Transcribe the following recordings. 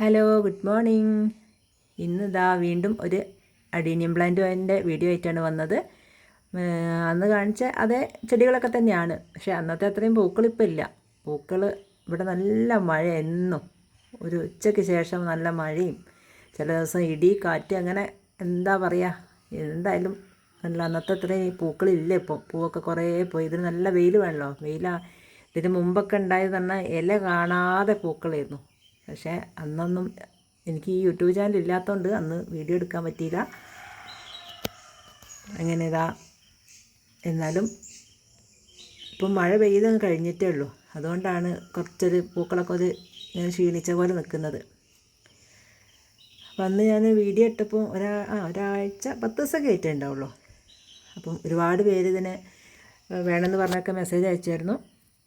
Hello good morning ഇന്ന് ഇതാ വീണ്ടും ഒരു അഡീനിയം പ്ലാന്റിന്റെ വീഡിയോ ആയിട്ടാണ് വന്നത്. അന്ന് കാണിച്ച അതേ ചെടികളൊക്കെ തന്നെയാണ്. പക്ഷേ അന്നത്തെ അത്രയും പൂക്കൾ ഇല്ല പൂക്കൾ ഇവിടെ നല്ല മഴ എന്നും. ഒരു ഉച്ചയ്ക്ക് ശേഷം നല്ല മഴയും. ചില ദിവസം ഇടി കാറ്റ് അങ്ങനെ എന്താ പറയുക എന്തായാലും നല്ല അന്നത്തെ അത്രയും പൂക്കളില്ല ഇപ്പോൾ പൂവൊക്കെ കുറേ പോയി. ഇതിന് നല്ല വെയിൽ വേണമല്ലോ വെയിലാ. ഇതിന് മുമ്പൊക്കെ ഉണ്ടായത് തന്നെ ഇല കാണാതെ പൂക്കളായിരുന്നു. പക്ഷേ അന്നൊന്നും എനിക്ക് ഈ യൂട്യൂബ് ചാനൽ ഇല്ലാത്തതുകൊണ്ട് അന്ന് വീഡിയോ എടുക്കാൻ പറ്റിയില്ല. അങ്ങനെ ഇതാ എന്നാലും ഇപ്പം മഴ പെയ്ത് കഴിഞ്ഞിട്ടേ ഉള്ളൂ. അതുകൊണ്ടാണ് കുറച്ചൊരു പൂക്കളൊക്കെ ഒരു ഇങ്ങനെ ക്ഷീണിച്ച പോലെ നിൽക്കുന്നത്. അപ്പം അന്ന് ഞാൻ വീഡിയോ ഇട്ടപ്പോൾ ഒരാ ആ ഒരാഴ്ച പത്ത് ദിവസമൊക്കെ ആയിട്ടേ ഉണ്ടാവുള്ളൂ. അപ്പം ഒരുപാട് പേര് ഇതിനെ വേണമെന്ന് പറഞ്ഞൊക്കെ മെസ്സേജ് അയച്ചായിരുന്നു.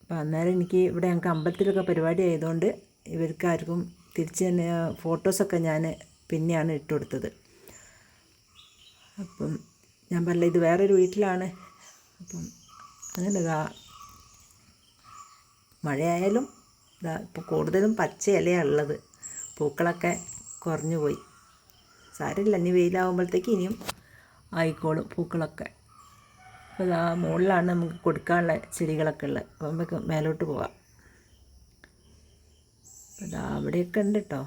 അപ്പം അന്നേരം എനിക്ക് ഇവിടെ ഞങ്ങൾക്ക് അമ്പലത്തിലൊക്കെ പരിപാടി ആയതുകൊണ്ട് ഇവർക്ക് ആർക്കും തിരിച്ച് തന്നെ ഫോട്ടോസൊക്കെ ഞാൻ പിന്നെയാണ് ഇട്ട് കൊടുത്തത് അപ്പം ഞാൻ പറഞ്ഞില്ല ഇത് വേറൊരു വീട്ടിലാണ്. അപ്പം അങ്ങനെ ഇതാ മഴയായാലും ഇതാ ഇപ്പോൾ കൂടുതലും പച്ച ഇലയാണ് ഉള്ളത്. പൂക്കളൊക്കെ കുറഞ്ഞു പോയി. സാരമില്ല ഇനി വെയിലാവുമ്പോഴത്തേക്ക് ഇനിയും ആയിക്കോളും പൂക്കളൊക്കെ. അപ്പോൾ ഇതാ മുകളിലാണ് നമുക്ക് കൊടുക്കാനുള്ള ചെടികളൊക്കെ ഉള്ളത്. അപ്പം നമുക്ക് മേലോട്ട് പോവാം. ഇതാ അവിടെയൊക്കെ ഉണ്ട് കേട്ടോ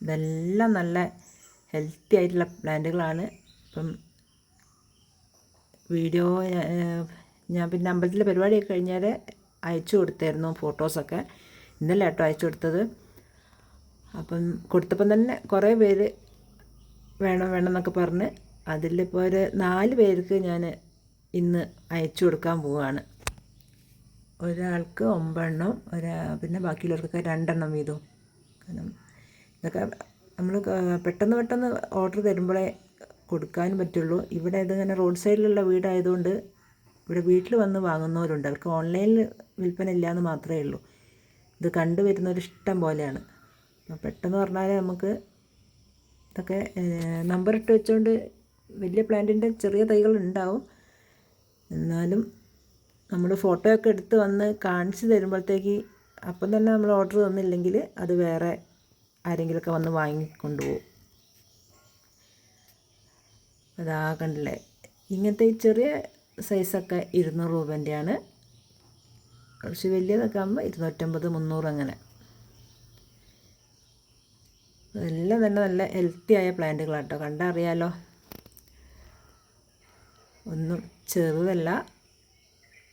ഇതെല്ലാം നല്ല ഹെൽത്തി ആയിട്ടുള്ള പ്ലാന്റുകളാണ്. ഇപ്പം വീഡിയോ ഞാൻ പിന്നെ അമ്പലത്തിലെ പരിപാടിയൊക്കെ കഴിഞ്ഞാൽ അയച്ചു കൊടുത്തായിരുന്നു ഫോട്ടോസൊക്കെ. ഇന്നലെ കേട്ടോ അയച്ചു കൊടുത്തത്. അപ്പം കൊടുത്തപ്പം തന്നെ കുറേ പേര് വേണം വേണം എന്നൊക്കെ പറഞ്ഞ് അതിലിപ്പോൾ ഒരു നാല് പേർക്ക് ഞാൻ ഇന്ന് അയച്ചു കൊടുക്കാൻ പോവുകയാണ് ഒരാൾക്ക് ഒമ്പെണ്ണം ഒരാ പിന്നെ ബാക്കിയുള്ളവർക്കൊക്കെ രണ്ടെണ്ണം വീതവും കാരണം ഇതൊക്കെ നമ്മൾ പെട്ടെന്ന് പെട്ടെന്ന് ഓർഡർ തരുമ്പോഴേ കൊടുക്കാനും പറ്റുള്ളൂ. ഇവിടെ ഇതിങ്ങനെ റോഡ് സൈഡിലുള്ള വീടായതുകൊണ്ട് ഇവിടെ വീട്ടിൽ വന്ന് വാങ്ങുന്നവരുണ്ട്. അവർക്ക് ഓൺലൈനിൽ വിൽപ്പന ഇല്ല എന്ന് മാത്രമേ ഉള്ളൂ. ഇത് കണ്ടുവരുന്നൊരിഷ്ടം പോലെയാണ്. പെട്ടെന്ന് പറഞ്ഞാൽ നമുക്ക് ഇതൊക്കെ നമ്പർ ഇട്ട് വെച്ചുകൊണ്ട് വലിയ പ്ലാന്റിന്റെ ചെറിയ തൈകൾ ഉണ്ടാവും. എന്നാലും നമ്മൾ ഫോട്ടോ ഒക്കെ എടുത്ത് വന്ന് കാണിച്ച് തരുമ്പോഴത്തേക്ക് അപ്പം തന്നെ നമ്മൾ ഓർഡർ തന്നില്ലെങ്കിൽ അത് വേറെ ആരെങ്കിലുമൊക്കെ വന്ന് വാങ്ങിക്കൊണ്ട് പോകും അതാ കണ്ടില്ലേ? ഇങ്ങനത്തെ ചെറിയ സൈസൊക്കെ ഇരുന്നൂറ് രൂപേന്റെയാണ്. കുറച്ച് വലിയതൊക്കെ ആകുമ്പോൾ ഇരുന്നൂറ്റമ്പത് മുന്നൂറ് അങ്ങനെ. എല്ലാം തന്നെ നല്ല ഹെൽത്തി ആയ പ്ലാന്റുകളാട്ടോ. കണ്ടറിയാലോ? ഒന്നും ചെറുതല്ല.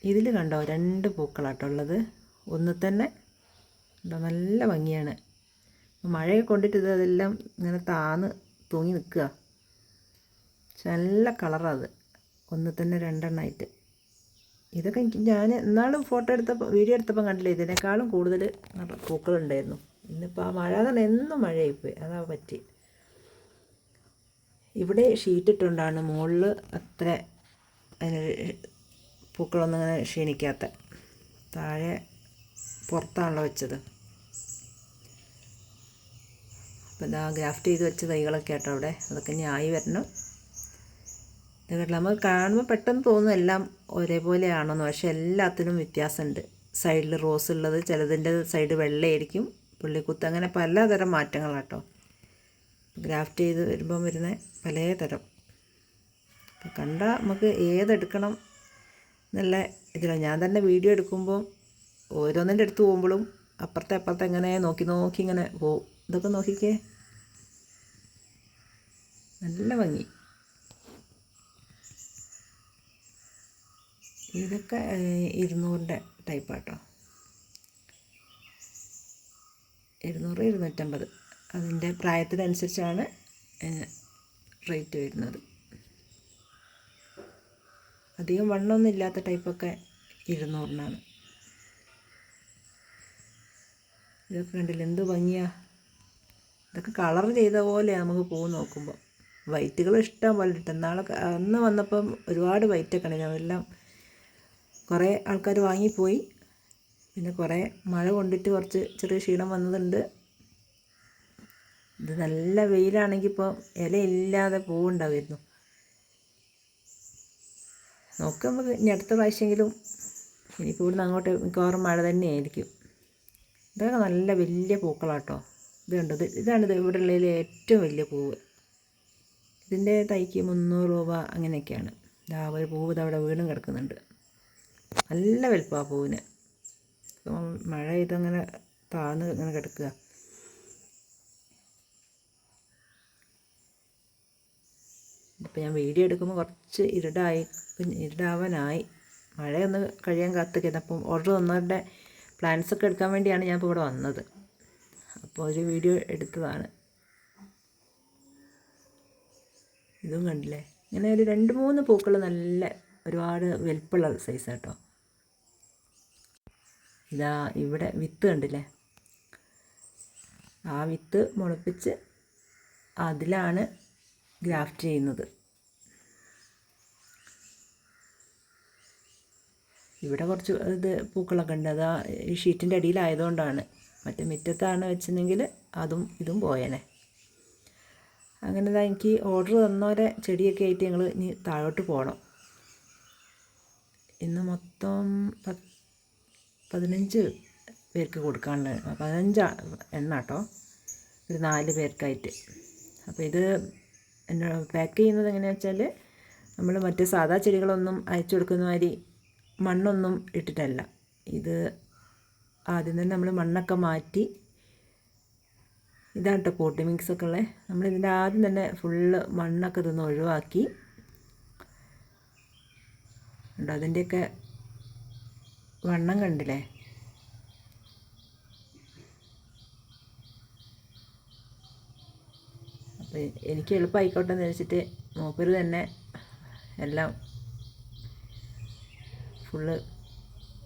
ഇതിൽ കണ്ടോ രണ്ട് പൂക്കളാട്ടോ ഉള്ളത്. ഒന്ന് തന്നെ കണ്ടോ നല്ല ഭംഗിയാണ്. മഴയൊക്കെ കൊണ്ടിട്ട് ഇത് അതെല്ലാം ഇങ്ങനെ താന്ന് തൂങ്ങി നിൽക്കുക. നല്ല കളറാണ് അത്. ഒന്ന് തന്നെ രണ്ടെണ്ണമായിട്ട് ഇതൊക്കെ എനിക്ക് ഞാൻ എന്നാളും ഫോട്ടോ എടുത്തപ്പോൾ വീഡിയോ എടുത്തപ്പോൾ കണ്ടില്ല ഇതിനേക്കാളും കൂടുതൽ പൂക്കളുണ്ടായിരുന്നു. ഇന്നിപ്പോൾ ആ മഴ തന്നെ എന്നും മഴയായിപ്പോയി. അതാ പറ്റി. ഇവിടെ ഷീറ്റ് മുകളിൽ അത്ര അതിന് പൂക്കളൊന്നും അങ്ങനെ ക്ഷീണിക്കാത്ത. താഴെ പുറത്താണല്ലോ വെച്ചത്. അപ്പോൾ ഇതാ ഗ്രാഫ്റ്റ് ചെയ്ത് വെച്ച തൈകളൊക്കെ ആട്ടോ അവിടെ. അതൊക്കെ ഇനി ആയി വരണം. ഇത് കേട്ടില്ല നമ്മൾ കാണുമ്പോൾ പെട്ടെന്ന് തോന്നും എല്ലാം ഒരേപോലെയാണെന്ന് പക്ഷെ എല്ലാത്തിനും വ്യത്യാസമുണ്ട്. സൈഡിൽ റോസ് ഉള്ളത് ചിലതിന്റെ സൈഡ് വെള്ളയായിരിക്കും. പുള്ളിക്കുത്ത് അങ്ങനെ പലതരം മാറ്റങ്ങളാട്ടോ. ഗ്രാഫ്റ്റ് ചെയ്ത് വരുമ്പം വരുന്ന പലതരം. കണ്ടാൽ നമുക്ക് ഏതെടുക്കണം എന്നുള്ള ഇതിലാണ് ഞാൻ തന്നെ വീഡിയോ എടുക്കുമ്പോൾ ഓരോന്നിന്റെ അടുത്ത് പോകുമ്പോഴും അപ്പുറത്തെ അപ്പുറത്തെ എങ്ങനെ നോക്കി നോക്കി ഇങ്ങനെ പോവും ഇതൊക്കെ നോക്കിക്കേ. നല്ല ഭംഗി. ഇതൊക്കെ ഇരുന്നൂറിന്റെ ടൈപ്പാട്ടോ ഇരുന്നൂറ് ഇരുന്നൂറ്റമ്പത്. അതിന്റെ പ്രായത്തിനനുസരിച്ചാണ് റേറ്റ് വരുന്നത്. അധികം വണ്ണമൊന്നും ഇല്ലാത്ത ടൈപ്പൊക്കെ ഇരുന്നൂറിനാണ്. ഇതൊക്കെ കണ്ടില്ല? എന്ത് ഭംഗിയാ. ഇതൊക്കെ കളർ ചെയ്ത പോലെ നമുക്ക് പൂ നോക്കുമ്പോൾ വൈറ്റുകൾ ഇഷ്ടം പോലെ ഇട്ട്. നാളെ അന്ന് വന്നപ്പം ഒരുപാട് വൈറ്റൊക്കെ ഉണ്ടായിരുന്നു അതെല്ലാം കുറേ ആൾക്കാർ വാങ്ങിപ്പോയി. പിന്നെ കുറേ മഴ കൊണ്ടിട്ട് കുറച്ച് ചെറിയ ക്ഷീണം വന്നതുണ്ട്. ഇത് നല്ല വെയിലാണെങ്കിൽ ഇപ്പോൾ ഇലയില്ലാതെ പൂവുണ്ടാവുമായിരുന്നു. നോക്കാം നമുക്ക് ഇനി അടുത്ത പ്രാവശ്യമെങ്കിലും ഇനിയിപ്പോൾ ഇവിടുന്ന് അങ്ങോട്ട് മിക്കവാറും മഴ തന്നെയായിരിക്കും. ഇതൊക്കെ നല്ല വലിയ പൂക്കളാട്ടോ. ഇത് കണ്ടത് ഇതാണിത് ഇവിടെ ഉള്ളതിൽ ഏറ്റവും വലിയ പൂവ്. ഇതിന്റെ തൈക്ക് മുന്നൂറ് രൂപ അങ്ങനെയൊക്കെയാണ്. ഇതാ ഒരു പൂവ് ഇതവിടെ വീണും കിടക്കുന്നുണ്ട്. നല്ല വലുപ്പമാണ് പൂവിന്. മഴ ഇതങ്ങനെ താഴ്ന്ന് ഇങ്ങനെ കിടക്കുക. ഇപ്പം ഞാൻ വീഡിയോ എടുക്കുമ്പോൾ കുറച്ച് ഇരുടായി ഇരുടാവാനായി. മഴയൊന്ന് കഴിയാൻ കാത്തുക്കുന്നത് അപ്പം ഓർഡർ വന്നവരുടെ പ്ലാൻസ് ഒക്കെ എടുക്കാൻ വേണ്ടിയാണ് ഞാൻ ഇപ്പോൾ ഇവിടെ വന്നത്. അപ്പോൾ ഒരു വീഡിയോ എടുത്തതാണ്. ഇതും കണ്ടില്ലേ? ഇങ്ങനെ ഒരു രണ്ട് മൂന്ന് പൂക്കൾ നല്ല ഒരുപാട് വലുപ്പമുള്ള സൈസ് കേട്ടോ. ഇതാ ഇവിടെ വിത്ത് കണ്ടില്ലേ? ആ വിത്ത് മുളപ്പിച്ച് അതിലാണ് ഗ്രാഫ്റ്റ് ചെയ്യുന്നത്. ഇവിടെ കുറച്ച് ഇത് പൂക്കളൊക്കെ ഉണ്ട്. അത് ഈ ഷീറ്റിന്റെ അടിയിലായതുകൊണ്ടാണ്. മറ്റേ മുറ്റത്താണ് വെച്ചിരുന്നെങ്കിൽ അതും ഇതും പോയേനെ. അങ്ങനെ എനിക്ക് ഓർഡർ തന്നവരെ ചെടിയൊക്കെ ആയിട്ട് ഞങ്ങൾ ഇനി താഴോട്ട് പോകണം ഇന്ന് മൊത്തം പതിനഞ്ച് പേർക്ക് കൊടുക്കാണ്ട് പതിനഞ്ച് എണ്ണ കേട്ടോ ഒരു നാല് പേർക്കായിട്ട്. അപ്പോൾ ഇത് പാക്ക് ചെയ്യുന്നത് എങ്ങനെയാണെന്ന് വെച്ചാൽ നമ്മൾ മറ്റ് സാധാ ചെടികളൊന്നും അയച്ചു കൊടുക്കുന്ന മാതിരി മണ്ണൊന്നും ഇട്ടിട്ടല്ല. ഇത് ആദ്യം തന്നെ നമ്മൾ മണ്ണൊക്കെ മാറ്റി ഇതാണ് കേട്ടോ പോട്ടി മിക്സ് ഒക്കെ ഉള്ളത് നമ്മളിതിന്റെ ആദ്യം തന്നെ ഫുള്ള് മണ്ണൊക്കെ ഇതൊന്ന് ഒഴിവാക്കി. ഉണ്ടോ അതിന്റെയൊക്കെ വണ്ണം കണ്ടില്ലേ? എനിക്ക് എളുപ്പമായിക്കോട്ടെ എന്ന് വെച്ചിട്ട് മൂപ്പര് തന്നെ എല്ലാം ഫുള്ള്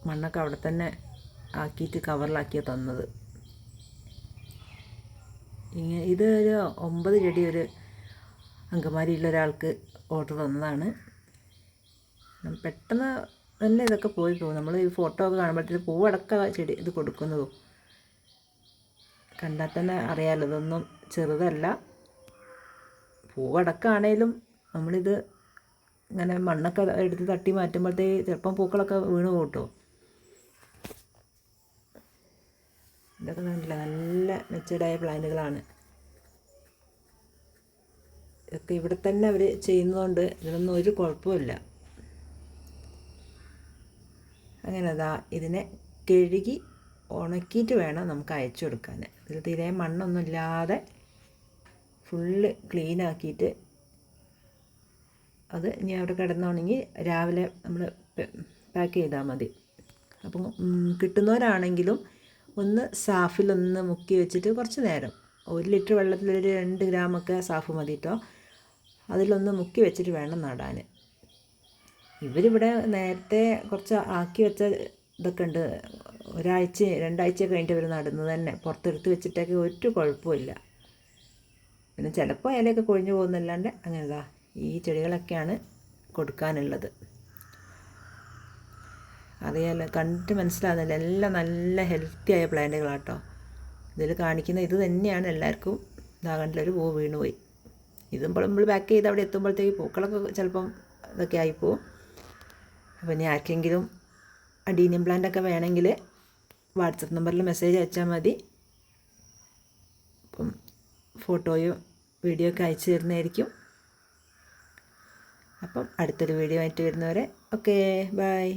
മണ്ണൊക്കെ അവിടെ തന്നെ ആക്കിയിട്ട് കവറിലാക്കിയാണ് തന്നത്. ഇങ്ങനെ ഇത് ഒരു ഒമ്പത് ചെടി ഒരു അങ്കമാരിയുള്ള ഒരാൾക്ക് ഓർഡർ തന്നതാണ്. പെട്ടെന്ന് തന്നെ ഇതൊക്കെ പോയി പോകും. നമ്മൾ ഈ ഫോട്ടോ ഒക്കെ കാണുമ്പോഴത്തേക്ക് പൂവടക്ക ചെടി ഇത് കൊടുക്കുന്നതും കണ്ടാൽ തന്നെ അറിയാമല്ലോ ഇതൊന്നും ചെറുതല്ല. പൂവടക്കാണേലും നമ്മളിത് ഇങ്ങനെ മണ്ണൊക്കെ എടുത്ത് തട്ടി മാറ്റുമ്പോഴത്തേ ചിലപ്പം പൂക്കളൊക്കെ വീണ് പോട്ടോ. ഇതൊക്കെ കണ്ടില്ല? നല്ല മെച്ചേർഡായ പ്ലാന്റുകളാണ്. ഇതൊക്കെ ഇവിടെ തന്നെ അവർ ചെയ്യുന്നതുകൊണ്ട് ഇതിനൊന്നും ഒരു കുഴപ്പമില്ല അങ്ങനെ അതാ ഇതിനെ കഴുകി ഉണക്കിയിട്ട് വേണം നമുക്ക് അയച്ചു കൊടുക്കാൻ. ഇതിൽ തീരെ മണ്ണൊന്നും ഇല്ലാതെ ഫുള്ള് ക്ലീൻ ആക്കിയിട്ട് അത് ഇനി അവിടെ കിടന്നുണ്ടെങ്കിൽ രാവിലെ നമ്മൾ പാക്ക് ചെയ്താൽ മതി. അപ്പം കിട്ടുന്നവരാണെങ്കിലും ഒന്ന് സാഫിലൊന്ന് മുക്കി വെച്ചിട്ട് കുറച്ച് നേരം. ഒരു ലിറ്റർ വെള്ളത്തിൽ ഒരു രണ്ട് ഗ്രാമൊക്കെ സാഫ് മതി കേട്ടോ അതിലൊന്ന് മുക്കി വെച്ചിട്ട് വേണം നടാൻ. ഇവരിവിടെ നേരത്തെ കുറച്ച് ആക്കി വെച്ച ഇതൊക്കെ ഉണ്ട്. ഒരാഴ്ച രണ്ടാഴ്ച കഴിഞ്ഞിട്ട് ഇവർ നടുന്നത് തന്നെ. പുറത്തെടുത്ത് വെച്ചിട്ടൊക്കെ ഒരു കുഴപ്പമില്ല പിന്നെ ചിലപ്പോൾ ഇലയൊക്കെ കൊഴിഞ്ഞു പോകുന്നല്ലാണ്ട് അങ്ങനെതാ ഈ ചെടികളൊക്കെയാണ് കൊടുക്കാനുള്ളത്. അറിയാലോ കണ്ടിട്ട് മനസ്സിലാകുന്നില്ല എല്ലാം നല്ല ഹെൽത്തി ആയ പ്ലാന്റുകളാട്ടോ. ഇതിൽ കാണിക്കുന്ന ഇത് തന്നെയാണ് എല്ലാവർക്കും ഇതാകണ്ടില്ല ഒരു പൂ വീണുപോയി ഇതും നമ്മൾ പാക്ക് ചെയ്ത് അവിടെ എത്തുമ്പോഴത്തേക്ക് പൂക്കളൊക്കെ ചിലപ്പം ഇതൊക്കെ ആയിപ്പോവും. അപ്പോൾ ഇനി ആർക്കെങ്കിലും അഡീനിയം പ്ലാന്റ് ഒക്കെ വേണമെങ്കിൽ വാട്സപ്പ് നമ്പറിൽ മെസ്സേജ് അയച്ചാൽ മതി. ഫോട്ടോയും വീഡിയോ ഒക്കെ അയച്ചു തരുന്നതായിരിക്കും. അപ്പം അടുത്തൊരു വീഡിയോ ആയിട്ട് വരുന്നവരെ ഓക്കേ ബൈ.